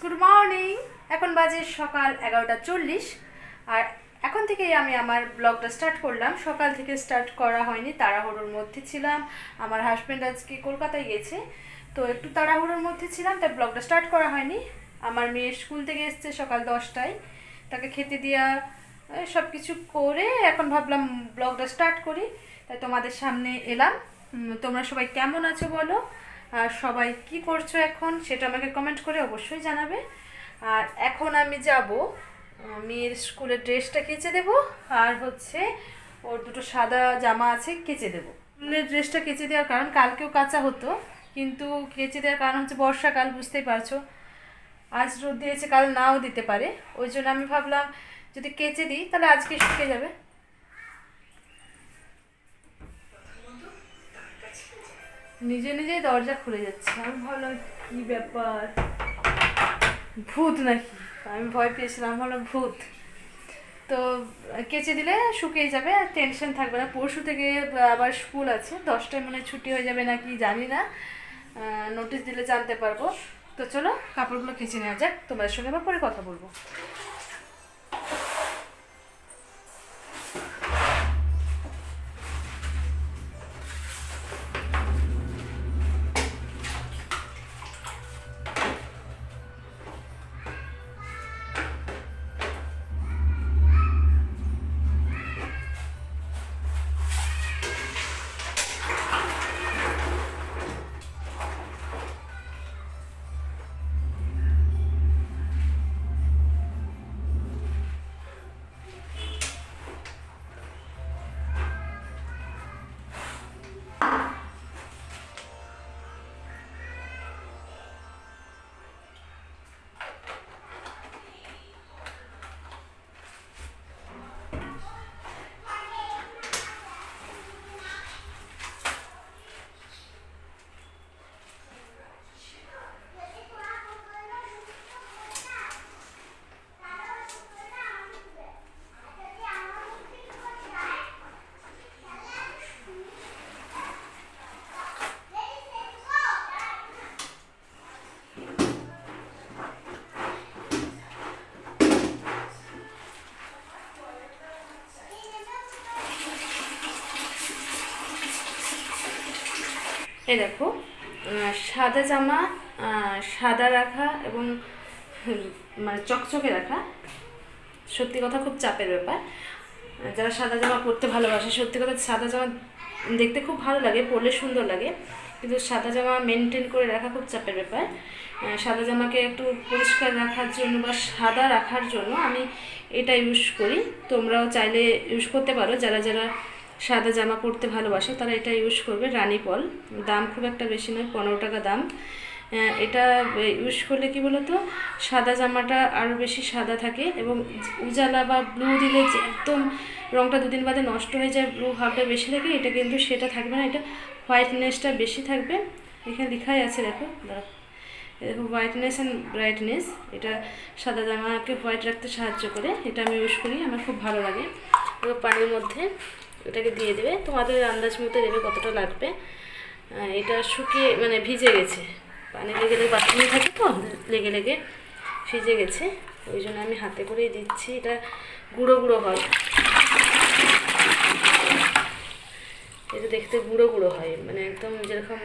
Good morning এখন বাজে সকাল এগারোটা চল্লিশ। আর এখন থেকেই আমি আমার ব্লগটা স্টার্ট করলাম। সকাল থেকে স্টার্ট করা হয়নি, তাড়াহুড়োর মধ্যে ছিলাম। আমার হাজব্যান্ড আজকে কলকাতায় গেছে, তো একটু তাড়াহুড়োর মধ্যে ছিলাম, তাই ব্লগটা স্টার্ট করা হয়নি। আমার মেয়ে স্কুল থেকে এসছে সকাল দশটায়। তাকে খেতে দেওয়া সব কিছু করে এখন ভাবলাম ব্লগটা স্টার্ট করি। তাই তোমাদের সামনে এলাম। তোমরা সবাই কেমন আছো বলো? আর সবাই কি করছ এখন সেটা আমাকে কমেন্ট করে অবশ্যই জানাবে। আর এখন আমি যাব মেয়ের স্কুলের ড্রেসটা কেচে দেবো, আর হচ্ছে ওর দুটো সাদা জামা আছে কেচে দেবো। স্কুলের ড্রেসটা কেচে দেওয়ার কারণ কালকেও কাঁচা হতো, কিন্তু কেচে দেওয়ার কারণ হচ্ছে বর্ষাকাল, বুঝতেই পারছ। আজ রোদ দিয়েছে, কাল নাও দিতে পারে। ওই জন্য আমি ভাবলাম যদি কেচে দিই, তাহলে আজকে শুকে যাবে। নিজে নিজেই দরজা খুলে যাচ্ছে। আমি ভাবলাম, কি ব্যাপার? ভূত নাকি? আমি ভয় পেয়েছিলাম ভাবলাম, ভূত। তো কেচে দিলে শুকিয়ে যাবে, আর টেনশন থাকবে না। পরশু থেকে আবার স্কুল আছে, দশটায় মানে ছুটি হয়ে যাবে নাকি জানি না। নোটিশ দিলে জানতে পারব। তো চলো, কাপড়গুলো কেচে নেওয়া যাক। তোমাদের সঙ্গে আবার পরে কথা বলব। এই দেখো সাদা জামা সাদা রাখা এবং মানে চকচকে রাখা। সত্যি কথা খুব চাপের ব্যাপার। যারা সাদা জামা পরতে ভালোবাসে, সত্যি কথা সাদা জামা দেখতে খুব ভালো লাগে, পরলে সুন্দর লাগে। কিন্তু সাদা জামা মেনটেন করে রাখা খুব চাপের ব্যাপার। সাদা জামাকে একটু পরিষ্কার রাখার জন্য বা সাদা রাখার জন্য আমি এটা ইউজ করি। তোমরাও চাইলে ইউজ করতে পারো। যারা যারা সাদা জামা পরতে ভালোবাসে, তারা এটা ইউজ করবে। রানী পল, দাম খুব একটা বেশি নয়, পনেরো টাকা দাম। এটা ইউজ করলে কি বলতো? সাদা জামাটা আরও বেশি সাদা থাকে এবং উজালা বা ব্লু দিলে যে একদম রংটা দুদিন বাদে নষ্ট হয়ে যায় ব্লু ভাবটা বেশি থাকে, এটা কিন্তু সেটা থাকবে না, এটা হোয়াইটনেসটা বেশি থাকবে। এখানে লেখাই আছে, দেখো এই দেখো হোয়াইটনেস অ্যান্ড ব্রাইটনেস এটা সাদা জামাকে হোয়াইট রাখতে সাহায্য করে, এটা আমি ইউজ করি, আমার খুব ভালো লাগে। পানির মধ্যে। এটাকে দিয়ে দেবে। তোমাদের আন্দাজ মতো দেবে কতটা লাগবে। এটা শুকিয়ে মানে ভিজে গেছে। পানি লেগে লেগে বাথরুমে থাকে তো, লেগে লেগে ভিজে গেছে। ওই জন্য আমি হাতে করেই দিচ্ছি। এটা গুঁড়ো গুঁড়ো হয়। এটা দেখতে গুঁড়ো গুঁড়ো হয়। মানে একদম যেরকম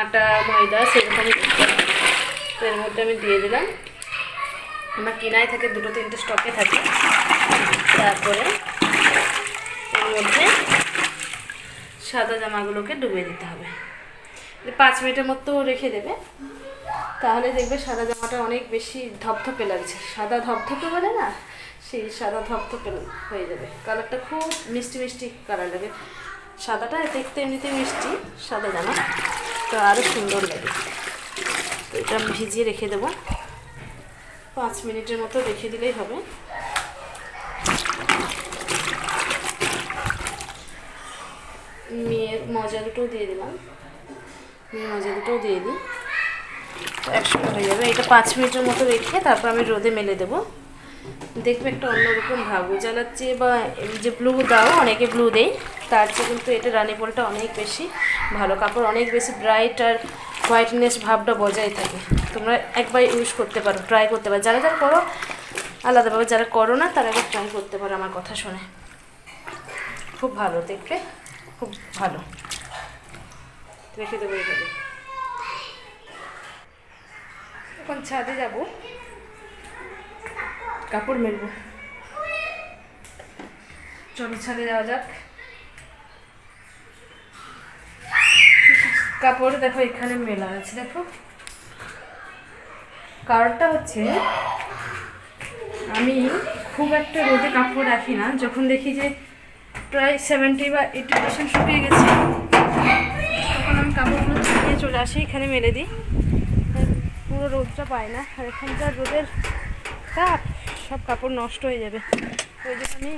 আটা, ময়দা সেরকম। তো এর মধ্যে আমি দিয়ে দিলাম। আমার কেনাই থাকে, দুটো তিনটে স্টকে থাকে। তারপরে এর মধ্যে সাদা জামাগুলোকে ডুবিয়ে দিতে হবে। পাঁচ মিনিটের মতো রেখে দেবে। তাহলে দেখবে সাদা জামাটা অনেক বেশি ধপধপে লাগছে। সাদা ধপধপে বলে না, সেই সাদা ধপধপে হয়ে যাবে। কালারটা খুব মিষ্টি মিষ্টি কালার লাগে। সাদাটা দেখতে এমনিতে মিষ্টি, সাদা জামা। তো আরও সুন্দর লাগে। তো এটা ভিজিয়ে রেখে দেবো। পাঁচ মিনিটের মতো রেখে দিলেই হবে। মেয়ের মজা দুটোও দিয়ে দিলাম। মেয়ের মজা দুটোও দিয়ে দিই। তো হয়ে যাবে। এটা পাঁচ মিনিটের মতো রেখে তারপর আমি রোদে মেলে দেবো। দেখবে একটা অন্যরকম ভাব। উজালার চেয়ে বা যে ব্লু দাও, অনেকে ব্লু দেয়। তার চেয়ে কিন্তু এটা রানি পোলটা অনেক বেশি ভালো। কাপড় অনেক বেশি ব্রাইট আর হোয়াইটনেস ভাবটা বজায় থাকে। তোমরা একবার ইউজ করতে পারো ট্রাই করতে পারো। যারা যারা করো, আলাদাভাবে যারা করো না, তারা একবার ট্রাই করতে পারো আমার কথা শুনে। খুব ভালো দেখবে। খুব ভালো। রেখে দেবো এইভাবে এখন ছাদে যাব। কাপড় মেলবো। চলো ছাদে যাওয়া যাক। কাপড় দেখো, এখানে মেলা আছে, দেখো। কারণটা হচ্ছে, আমি খুব একটা রোদে কাপড় রাখি না। যখন দেখি যে প্রায় সেভেন্টি বা এইটি পার্সেন্ট শুকিয়ে গেছে। তখন আমি কাপড়গুলো নিয়ে চলে আসি, এখানে মেলে দিই। পুরো রোদটা পায় না, আর এখানকার রোদের তাপ, সব কাপড় নষ্ট হয়ে যাবে। ওই জন্য আমি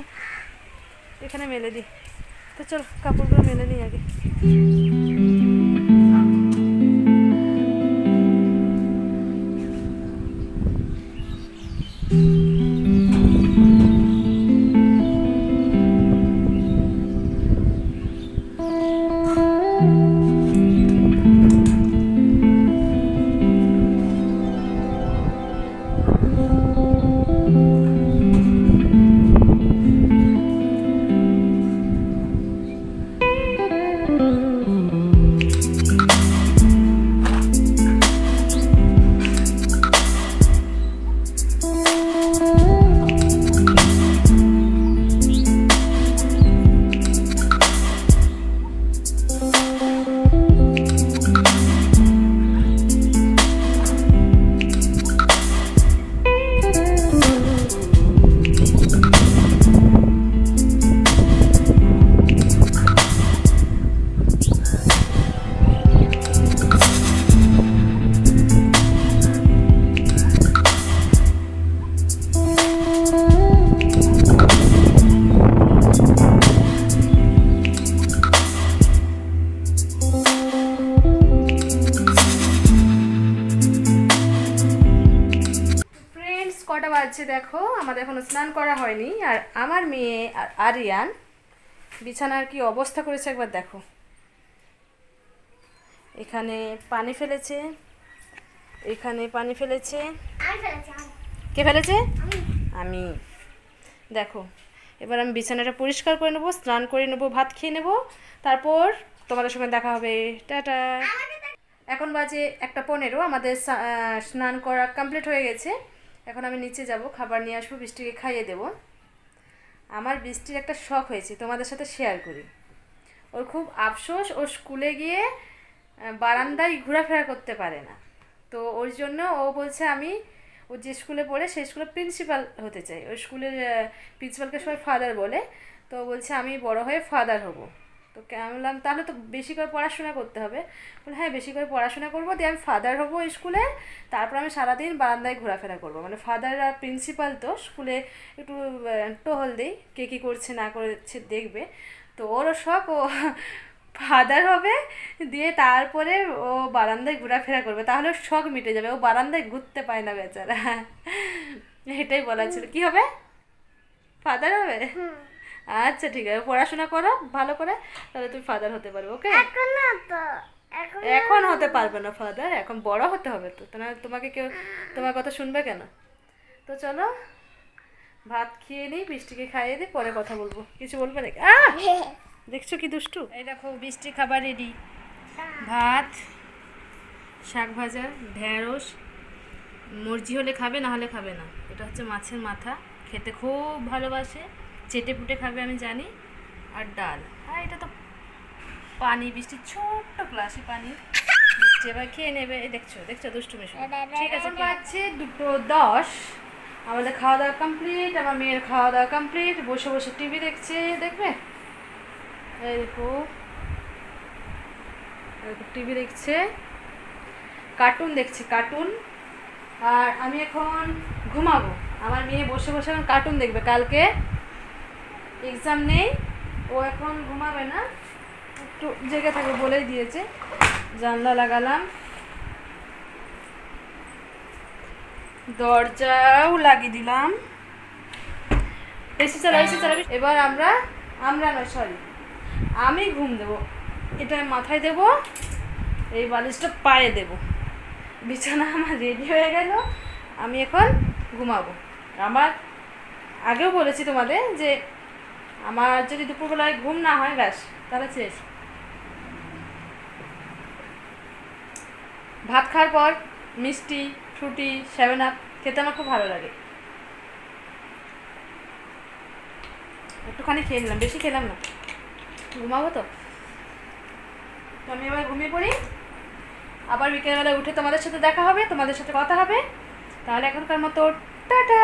এখানে মেলে দিই। তো চল, কাপড়গুলো মেলে নিই আগে। দেখো আমাদের এখনও স্নান করা হয়নি। আর আমার মেয়ে আর আরিয়ান বিছানার কি অবস্থা করেছে একবার দেখো। এখানে পানি ফেলেছে এখানে পানি ফেলেছে। কে ফেলেছে? আমি। আমি। দেখো এবার আমি বিছানাটা পরিষ্কার করে নেব স্নান করে নেব ভাত খেয়ে নেব। তারপর তোমাদের সঙ্গে দেখা হবে। টাটা। এখন বাজে একটা পনেরো আমাদের স্নান করা কমপ্লিট হয়ে গেছে। এখন আমি নিচে যাব, খাবার নিয়ে আসব, বৃষ্টিকে খাইয়ে দেবো। আমার বৃষ্টির একটা শখ হয়েছে, তোমাদের সাথে শেয়ার করি। ওর খুব আফসোস ও স্কুলে গিয়ে বারান্দায় ঘোরাফেরা করতে পারে না। তো ওর জন্য ও বলছে আমি, ও যে স্কুলে পড়ে, সেই স্কুলে প্রিন্সিপাল হতে চাই। ওই স্কুলের প্রিন্সিপালকে সবাই ফাদার বলে। তো বলছে আমি বড় হয়ে ফাদার হব। তো বললাম, তাহলে তো বেশি করে পড়াশোনা করতে হবে। বলে হ্যাঁ বেশি করে পড়াশোনা করব, দিয়ে আমি ফাদার হব স্কুলে, তারপর আমি সারাদিন বারান্দায় ঘোরাফেরা করব। মানে ফাদার আর প্রিন্সিপাল তো, স্কুলে একটু টহল দেই, কে কী করছে না করছে দেখবে। তো ওরও শখ, ও ফাদার হবে, দিয়ে তারপরে ও বারান্দায় ঘোরাফেরা করবে। তাহলে শখ মিটে যাবে, ও বারান্দায় ঘুরতে পায় না বেচারা। এটাই বলা ছিল। কি হবে? ফাদার হবে? আচ্ছা ঠিক আছে। পড়াশোনা করো ভালো করে তাহলে তুমি ফাদার হতে পারবে ওকে এখন না তো এখন এখন হতে পারবে না ফাদার এখন বড় হতে হবে তো। তাহলে তোমাকে কেউ তোমার কথা শুনবে কেন? তো চলো ভাত খেয়ে নিই বৃষ্টিকে খাইয়ে দিই পরে কথা বলব। কিছু বলবে নাকি? দেখছ কি দুষ্টু? এই দেখো বৃষ্টি খাবার রেডি ভাত শাক ভাজা ঢেঁড়স মর্জি হলে খাবে না হলে খাবে না। এটা হচ্ছে মাছের মাথা খেতে খুব ভালোবাসে। চেটে পুটে খাবে আমি জানি। আর ডাল। আর এটা তো পানি বৃষ্টির ছোট্ট গ্লাসে পানি। এবার খেয়ে নেবে। দেখছ দেখছ দুষ্টু মিশু ঠিক আছে পাচ্ছে দুটো দশ। আমাদের খাওয়া দাওয়া কমপ্লিট আমার মেয়ের খাওয়া দাওয়া কমপ্লিট বসে বসে টিভি দেখছে দেখবে? এই দেখো। টিভি দেখছে। কার্টুন দেখছে কার্টুন আর আমি এখন ঘুমাবো। আমার মেয়ে বসে বসে এখন কার্টুন দেখবে। কালকে এক্সাম নেই, ও এখন ঘুমাবে না। একটু জেগে থাকে বলেই দিয়েছে। জানলা লাগালাম। দরজাও লাগিয়ে দিলাম। এসি চালা এসি চালাবি। এবার আমরা আমরা নয় সরি আমি ঘুম দেবো। এটা মাথায় দেবো, এই বালিশটা পায়ে দেব। বিছানা আমার রেডি হয়ে গেল। আমি এখন ঘুমাবো। আমার আগেও বলেছি তোমাদের যে আমার যদি দুপুরবেলায় ঘুম না হয়, ব্যাস, তাহলে শেষ ভাত খাওয়ার পর মিষ্টি, ফ্রুটি, সেভেন আপ খেতে আমার খুব ভালো লাগে। একটুখানি খেয়ে নিলাম, বেশি খেলাম না। ঘুমাবো তো? আমি এবার ঘুমিয়ে পড়ি। আবার বিকেলবেলা উঠে তোমাদের সাথে দেখা হবে, তোমাদের সাথে কথা হবে। তাহলে এখনকার মতো টাটা!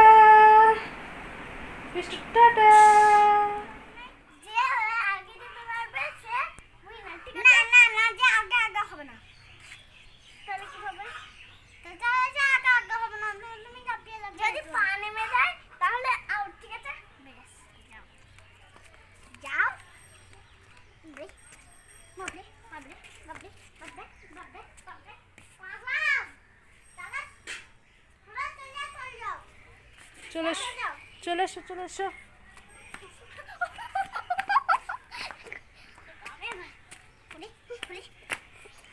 টাটা যে আগে দিতে পারবে সে উইনার ঠিক আছে না না না যে আগে আগে হবে না তাহলে কি হবে তাহলে যে আগে আগে হবে না তাহলে তুমি চাপিয়ে যাবে যদি পা নেমে যায় তাহলে আউট ঠিক আছে? বেশ যাও। যাও। বাবরে বাবরে বাবরে বাবরে বাবরে বাবরে চলে চলে চলে এসো যাও। চলে এসো চলে এসো।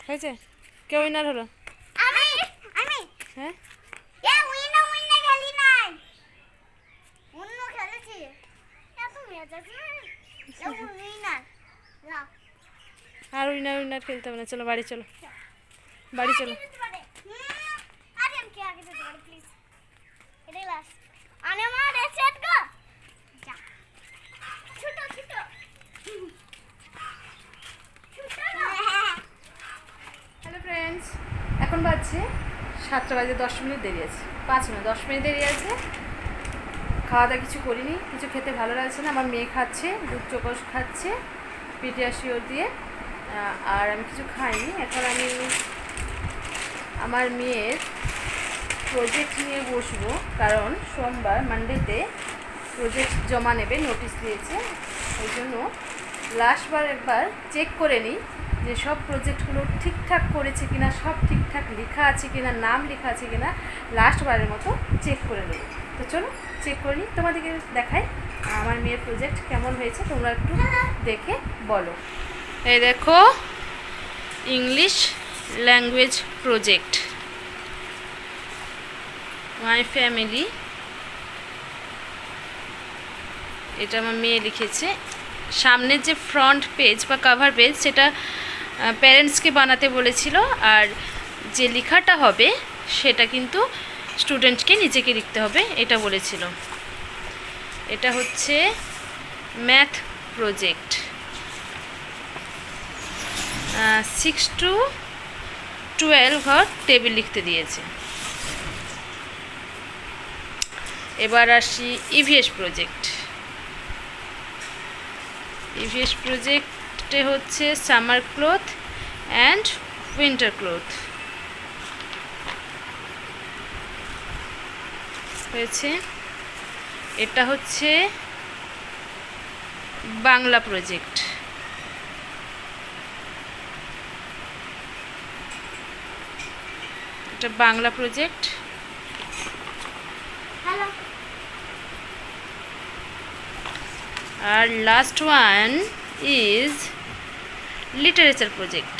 হয়েছে? কে উইনার হলো? আমি আমি। হ্যাঁ এ উইনা উইনা খেলি নাই অন্য খেলেছি এত মজা কি এ উইনা না আর উইনার উইনার খেলতে হবে না। চলো বাড়ি চলো। বাড়ি চলো। আরে আমি কে আগে যেতে পারি প্লিজ এটাই লাস্ট আনে আমার সেট গো। যা। ছোট ছোট। ছোট হ্যালো ফ্রেন্ডস এখন বাজছে সাতটা বাজে দশ মিনিট দেরি আছে। পাঁচ মিনিট দশ মিনিট দেরি আছে। খাওয়া দাওয়া কিছু করিনি কিছু খেতে ভালো লাগছে না। আমার মেয়ে খাচ্ছে দুধ চোকস খাচ্ছে পিটিয়া শিওর দিয়ে। আর আমি কিছু খাইনি। এখন আমি আমার মেয়ের প্রজেক্ট নিয়ে বসবো, কারণ সোমবার মানডেতে প্রজেক্ট জমা নেবে নোটিশ দিয়েছে। ওই জন্য লাস্টবার একবার চেক করে নিই যে সব প্রজেক্টগুলো ঠিকঠাক করেছে কিনা, সব ঠিকঠাক লেখা আছে কিনা, নাম লেখা আছে কিনা লাস্টবারের মতো চেক করে নেব। তো চলো চেক করে নিই। তোমাদেরকে দেখাই আমার মেয়ের প্রজেক্ট কেমন হয়েছে, তোমরা একটু দেখে বলো। এই দেখো English language project my family এটা আমার মেয়ে লিখেছে। সামনের যে ফ্রন্ট পেজ বা কাভার পেজ সেটা প্যারেন্টসকে বানাতে বলেছিল। আর যে লেখাটা হবে, সেটা কিন্তু স্টুডেন্টকে নিজেকে লিখতে হবে, এটা বলেছিল। এটা হচ্ছে math project six to twelve ঘর টেবিল লিখতে দিয়েছে। এবার আসি ইভিএস প্রজেক্ট ইভিএস প্রজেক্টে হচ্ছে summer cloth and winter cloth হয়েছে। এটা হচ্ছে বাংলা প্রজেক্ট এটা Bangla project R last one is literature project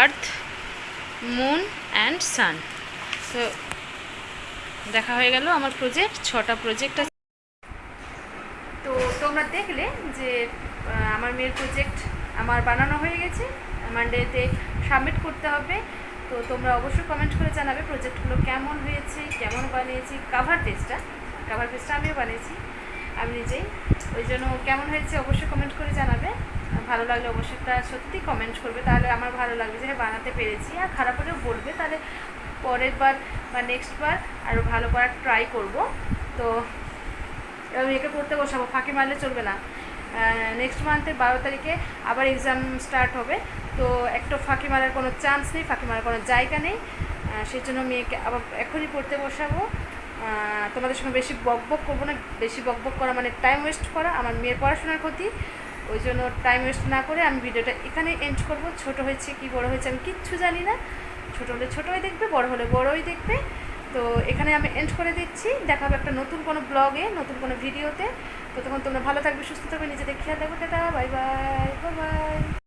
earth moon and sun তো দেখা হয়ে গেল আমার প্রজেক্ট ছটা প্রজেক্ট আছে। তো তোমরা দেখলে যে আমার মেয়ের প্রজেক্ট আমার বানানো হয়ে গেছে। মানডেতে সাবমিট করতে হবে। তো তোমরা অবশ্যই কমেন্ট করে জানাবে প্রজেক্টগুলো কেমন হয়েছে, কেমন বানিয়েছি কাভার পেজটা কাভার পেজটা আমিও বানিয়েছি। আমি নিজেই। ওই জন্য কেমন হয়েছে অবশ্যই কমেন্ট করে জানাবে। ভালো লাগলে অবশ্যই একটা সত্যি কমেন্ট করবে। তাহলে আমার ভালো লাগবে যে হ্যাঁ বানাতে পেরেছি। আর খারাপ হলেও বলবে। তাহলে পরের বার বা নেক্সট বার আরও ভালো করার ট্রাই করব। তো এবার মেয়েকে পড়তে বসাবো। ফাঁকি মারলে চলবে না। নেক্সট মান্থের বারো তারিখে আবার এক্সাম স্টার্ট হবে। তো একটু ফাঁকি মারার কোনো চান্স নেই, ফাঁকি মারার কোনো জায়গা নেই। সেই জন্য মেয়েকে আবার এখনই পড়তে বসাবো। তোমাদের সঙ্গে বেশি বক বক করব না, বেশি বক বক করা মানে টাইম ওয়েস্ট করা, আমার মেয়ের পড়াশোনার ক্ষতি। ওই জন্য টাইম ওয়েস্ট না করে আমি ভিডিওটা এখানে এন্ড করব। ছোট হয়েছে কি, বড় হয়েছে আমি কিচ্ছু জানি না। ছোট হলে ছোটোই দেখবে, বড় হলে বড়ই দেখবে। তো এখানে আমি এন্ড করে দিচ্ছি। দেখা হবে একটা নতুন কোনো ব্লগে নতুন কোনো ভিডিওতে তো তখন তোমরা ভালো থাকবে, সুস্থ থাকবে, নিজেদের খেয়াল দেখো দাদা বাই বাই বাই